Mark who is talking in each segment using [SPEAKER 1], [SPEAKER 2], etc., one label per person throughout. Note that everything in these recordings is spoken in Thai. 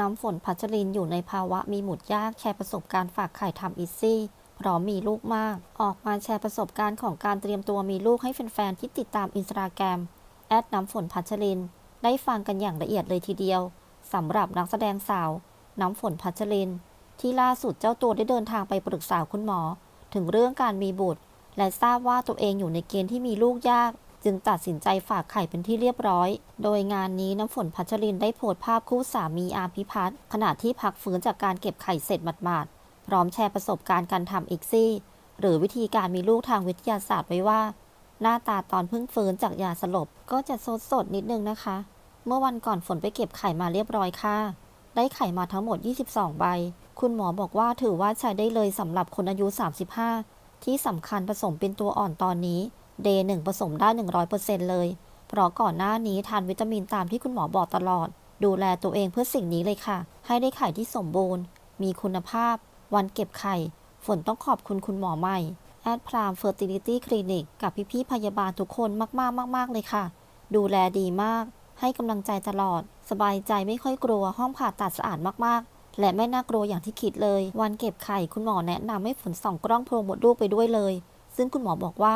[SPEAKER 1] น้ำฝนพัชรินอยู่ในภาวะมีหมุดยากแชร์ประสบการณ์ฝากไข่ทำอีซี่พร้อมมีลูกมาก ออกมาแชร์ประสบการณ์ของการเตรียมตัวมีลูกให้แฟนๆที่ติดตามอินสตาแกรมแอดน้ำฝนพัชริน ได้ฟังกันอย่างละเอียดเลยทีเดียวสำหรับนักแสดงสาว น้ำฝนพัชริน ที่ล่าสุดเจ้าตัวได้เดินทางไปปรึกษาคุณหมอ ถึงเรื่องการมีบุตร และทราบว่าตัวเองอยู่ในเกณฑ์ที่มีลูกยาก จึงตัดสินใจฝากไข่เป็นที่เรียบร้อย โดยงานนี้น้ำฝนพัชรินได้โพสต์ภาพคู่สามีอาพิพัฒน์ขณะที่พักฟื้นจากการเก็บไข่เสร็จหมาดๆ พร้อมแชร์ประสบการณ์การทำอีกซี่ หรือวิธีการมีลูกทางวิทยาศาสตร์ไว้ว่า หน้าตาตอนเพิ่งฟื้นจากยาสลบก็จะสดสดนิดนึงนะคะ เมื่อวันก่อนฝนไปเก็บไข่มาเรียบร้อยค่ะ ได้ไข่มาทั้งหมด 22 ใบ คุณหมอบอกว่าถือว่าใช้ได้เลยสำหรับคนอายุ 35 ที่สำคัญผสมเป็นตัวอ่อนตอนนี้ เดย์หนึ่งผสมได้ 100%เลย เพราะก่อนหน้านี้ทานวิตามินตามที่คุณหมอบอกตลอด ดูแลตัวเองเพื่อสิ่งนี้เลยค่ะ ให้ได้ไข่ที่สมบูรณ์ มีคุณภาพ วันเก็บไข่ ฝนต้องขอบคุณคุณหมอใหม่แอดพรามเฟอร์ติลิตี้คลินิกกับพี่ๆพยาบาลทุกคนมากๆมากๆเลยค่ะ ดูแลดีมาก ให้กำลังใจตลอด สบายใจไม่ค่อยกลัวห้องผ่าตัดสะอาดมากๆ และไม่น่ากลัวอย่างที่คิดเลย วันเก็บไข่คุณหมอแนะนำให้ฝนส่องกล้องโพรงมดลูกไปด้วยเลย ซึ่งคุณหมอบอกว่า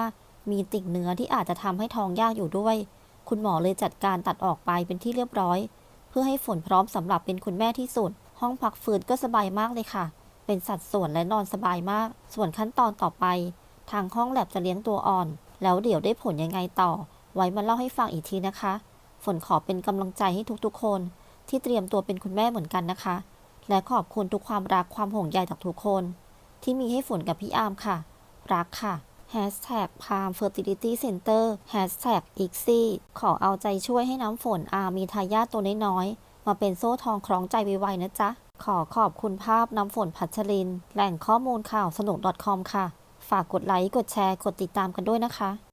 [SPEAKER 1] มีติ่งเนื้อที่อาจจะทำให้ท้องยากอยู่ด้วย คุณหมอเลยจัดการตัดออกไปเป็นที่เรียบร้อย เพื่อให้ฝนพร้อมสำหรับเป็นคุณแม่ที่สุด ห้องพักฟื้นก็สบายมากเลยค่ะ เป็นสัดส่วนและนอนสบายมาก ส่วนขั้นตอนต่อไป ทางห้องแลบจะเลี้ยงตัวอ่อน แล้วเดี๋ยวได้ผลยังไงต่อ ไว้มาเล่าให้ฟังอีกทีนะคะ ฝนขอเป็นกำลังใจให้ทุกๆ คน ที่เตรียมตัวเป็นคุณแม่เหมือนกันนะคะ และขอบคุณทุกความรักความห่วงใยจากทุกคน ที่มีให้ฝนกับพี่อามค่ะ รักค่ะ Hashtag Palm Fertility Center Hashtag ICSI ขอเอาใจช่วยให้น้ำฝนอาร์มมีทายาทตัวน้อยๆ มาเป็นโซ่ทองคล้องใจไวๆนะจ๊ะ ขอขอบคุณภาพน้ำฝนพัชริน แหล่งข้อมูลข่าวสนุก .com ค่ะ ฝากกดไลค์ กดแชร์ กดติดตามกันด้วยนะคะ